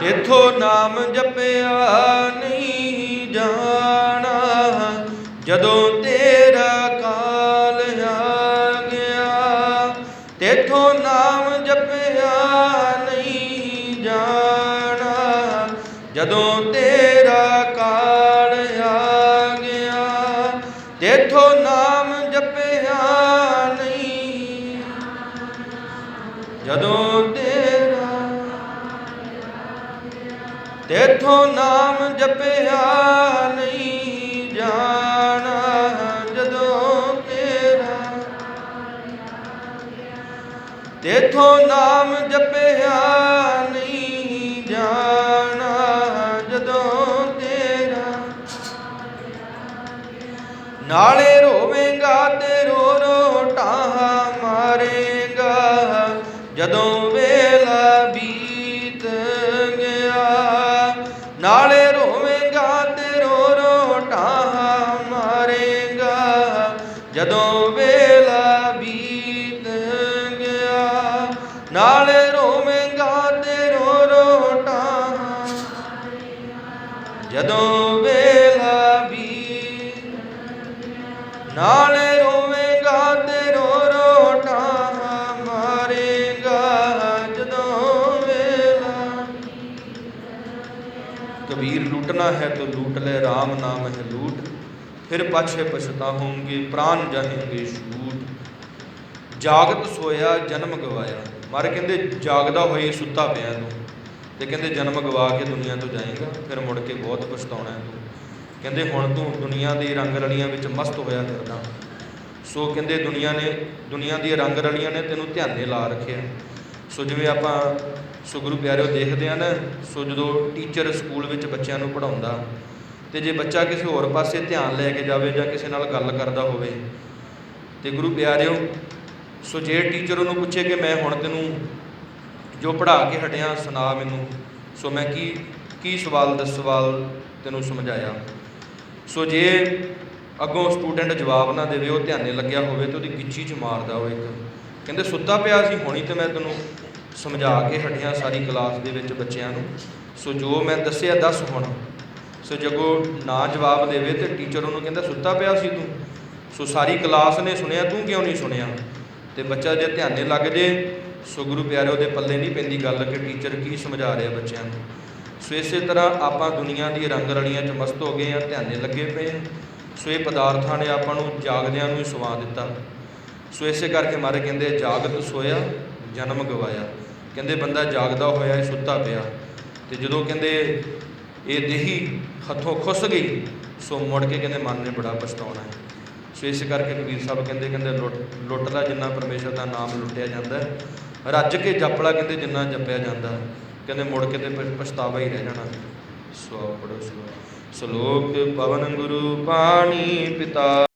ਤੇਥੋਂ ਨਾਮ ਜਪਿਆ ਨਹੀਂ ਜਾਣਾ, ਜਦੋਂ ਤੇਰਾ ਕਾਲ ਆ ਗਿਆ, ਤੇਥੋਂ ਨਾਮ ਜਪਿਆ ਨਹੀਂ ਜਾਣਾ, ਜਦੋਂ ਤੇਰਾ ਕਾਲ ਆ ਗਿਆ, ਤੇਥੋਂ ਨਾਮ ਤੇਥੋਂ ਨਾਮ ਜਪਿਆ ਨਹੀਂ ਜਾਣਾ, ਜਦੋਂ ਤੇਰਾ ਤੇਥੋਂ ਨਾਮ ਜਪਿਆ ਨਹੀਂ ਜਾਣਾ, ਜਦੋਂ ਤੇਰਾ ਨਾਲੇ ਰੋਵੇਂਗਾ ਤੇ ਰੋ ਰੋ ਟਾਹਾਂ ਮਾਰੇਗਾ, ਜਦੋਂ ਵੇ ਨਾਲੇ ਰੋਵੇਂਗਾ ਤੇ ਰੋ ਰੋ ਟਾਹਾਂ ਮਾਰੇਗਾ। ਜਦੋਂ ਵੇਲਾ ਬੀਤ ਗਿਆ, ਨਾਲੇ ਰੋਵੇਂਗਾ ਤੇ ਰੋ ਰੋ ਟਾਹਾਂ ਜਦੋਂ ਵੇਲਾ ਬੀਤ ਨਾਲੇ ਕਬੀਰ ਲੂਟਣਾ ਹੈ ਤੋ ਲੂਟ ਲੈ RAM ਨਾਮ ਹੈ ਲੂਟ। ਫਿਰ ਪਾਛੇ ਪਛਤਾਹੋਂਗੇ ਪ੍ਰਾਨ ਜਾਹੇਂਗੇ ਛੂਟ। ਜਾਗਤ ਸੋਇਆ, ਜਨਮ ਗਵਾਇਆ। ਮਾਰੇ ਕਹਿੰਦੇ, ਜਾਗਦਾ ਹੋਏ, ਸੁੱਤਾ ਪਿਆ ਤੂੰ। ਤੇ ਕਹਿੰਦੇ, ਜਨਮ ਗਵਾ ਕੇ ਦੁਨੀਆ ਤੋਂ ਜਾਏਗਾ, ਫਿਰ ਮੁੜ ਕੇ ਬਹੁਤ ਪਛਤਾਉਣਾ ਤੂੰ। ਕਹਿੰਦੇ, ਹੁਣ ਤੂੰ ਦੁਨੀਆ ਦੀ ਰੰਗ ਰਲੀਆਂ ਵਿੱਚ ਮਸਤ ਹੋਇਆ ਫਿਰਦਾ। ਸੋ ਕਹਿੰਦੇ, ਦੁਨੀਆ ਨੇ, ਦੁਨੀਆ ਦੀਆਂ ਰੰਗ ਰਲੀਆਂ ਨੇ ਤੈਨੂੰ ਧਿਆਨੇ ਲਾ ਰੱਖਿਆ। ਸੋ ਜਿਵੇਂ ਆਪਾਂ ਸੋ ਗੁਰੂ ਪਿਆਰਿਓ, ਦੇਖਦੇ ਹਨ ਸੋ ਜਦੋਂ ਟੀਚਰ ਸਕੂਲ ਵਿੱਚ ਬੱਚਿਆਂ ਨੂੰ ਪੜਾਉਂਦਾ ਤੇ ਜੇ ਬੱਚਾ ਕਿਸੇ ਹੋਰ ਪਾਸੇ ਧਿਆਨ ਲੈ ਕੇ ਜਾਵੇ ਜਾਂ ਕਿਸੇ ਨਾਲ ਗੱਲ ਕਰਦਾ ਹੋਵੇ, ਤੇ ਗੁਰੂ ਪਿਆਰਿਓ, ਸੋ ਜੇ ਟੀਚਰ ਉਹਨੂੰ ਪੁੱਛੇ ਕਿ ਮੈਂ ਹੁਣ ਤੈਨੂੰ ਜੋ ਪੜ੍ਹਾ ਕੇ ਹਟਿਆ, ਸੁਣਾ ਮੈਨੂੰ, ਸੋ ਮੈਂ ਕੀ ਕੀ ਸਵਾਲ ਦਾ ਸਵਾਲ ਤੈਨੂੰ ਸਮਝਾਇਆ? ਸੋ ਜੇ ਅੱਗੋਂ ਸਟੂਡੈਂਟ ਜਵਾਬ ਨਾ ਦੇਵੇ, ਉਹ ਧਿਆਨੇ ਲੱਗਿਆ ਹੋਵੇ ਤੇ ਉਹਦੀ ਗਿੱਚੀ 'ਚ ਮਾਰਦਾ ਉਹ ਇੱਕ। ਕਹਿੰਦੇ, ਸੁੱਤਾ ਪਿਆ ਸੀ, ਹੁਣੀ ਤੇ ਮੈਂ ਤੈਨੂੰ ਸਮਝਾ ਕੇ ਹਟਿਆ ਸਾਰੀ ਕਲਾਸ ਦੇ ਵਿੱਚ ਬੱਚਿਆਂ ਨੂੰ। ਸੋ ਜੋ ਮੈਂ ਦੱਸਿਆ, ਦੱਸ ਹੁਣ। ਸੋ ਜਗੋ ਨਾ ਜਵਾਬ ਦੇਵੇ ਤੇ ਟੀਚਰ ਉਹਨੂੰ ਕਹਿੰਦਾ, ਸੁੱਤਾ ਪਿਆ ਸੀ ਤੂੰ? ਸੋ ਸਾਰੀ ਕਲਾਸ ਨੇ ਸੁਣਿਆ, ਤੂੰ ਕਿਉਂ ਨਹੀਂ ਸੁਣਿਆ? ਤੇ ਬੱਚਾ ਜੇ ਧਿਆਨੇ ਲੱਗ ਜੇ, ਸੋ ਗੁਰੂ ਪਿਆਰਿਓ ਦੇ ਪੱਲੇ ਨਹੀਂ ਪੈਂਦੀ ਗੱਲ ਕਿ ਟੀਚਰ ਕੀ ਸਮਝਾ ਰਿਹਾ ਬੱਚਿਆਂ ਨੂੰ। ਸੋ ਇਸੇ ਤਰ੍ਹਾਂ ਆਪਾਂ ਦੁਨੀਆ ਦੀ ਰੰਗ ਰਲੀਆਂ 'ਚ ਮਸਤ ਹੋ ਗਏ ਆ, ਧਿਆਨੇ ਲੱਗੇ ਪਏ ਆ। ਸੋ ਇਹ ਪਦਾਰਥਾਂ ਨੇ ਆਪਾਂ ਨੂੰ ਜਾਗਦਿਆਂ ਨੂੰ ਹੀ ਸੁਵਾ ਦਿੱਤਾ। ਸੋ ਇਸੇ ਕਰਕੇ ਮਾਰੇ ਕਹਿੰਦੇ, ਜਾਗਤ ਸੋਇਆ ਜਨਮ ਗਵਾਇਆ। ਕਹਿੰਦੇ ਬੰਦਾ ਜਾਗਦਾ ਹੋਇਆ, ਸੁੱਤਾ ਪਿਆ। ਤੇ ਜਦੋਂ ਕਹਿੰਦੇ ਇਹ ਦੇਹੀ ਹੱਥੋਂ ਖੁੱਸ ਗਈ, ਸੋ ਮੁੜ ਕੇ ਕਹਿੰਦੇ ਮਨ ਨੇ ਬੜਾ ਪਛਤਾਉਣਾ ਹੈ। ਸੋ ਇਸ ਕਰਕੇ ਕਬੀਰ ਸਾਹਿਬ ਕਹਿੰਦੇ ਕਹਿੰਦੇ ਲੁੱਟ ਲੁੱਟ ਜਿੰਨਾ ਪਰਮੇਸ਼ਰ ਦਾ ਨਾਮ ਲੁੱਟਿਆ ਜਾਂਦਾ ਹੈ, ਰੱਜ ਕੇ ਜਪਲਾ ਕਹਿੰਦੇ ਜਿੰਨਾ ਜਪਿਆ ਜਾਂਦਾ ਕਹਿੰਦੇ ਮੁੜ ਕੇ ਤੇ ਪਛਤਾਵਾ ਹੀ ਰਹਿ ਜਾਣਾ। ਸੋ ਪੜੋ ਸੋ ਸ਼ਲੋਕ ਪਵਨ ਗੁਰੂ ਪਾਣੀ ਪਿਤਾ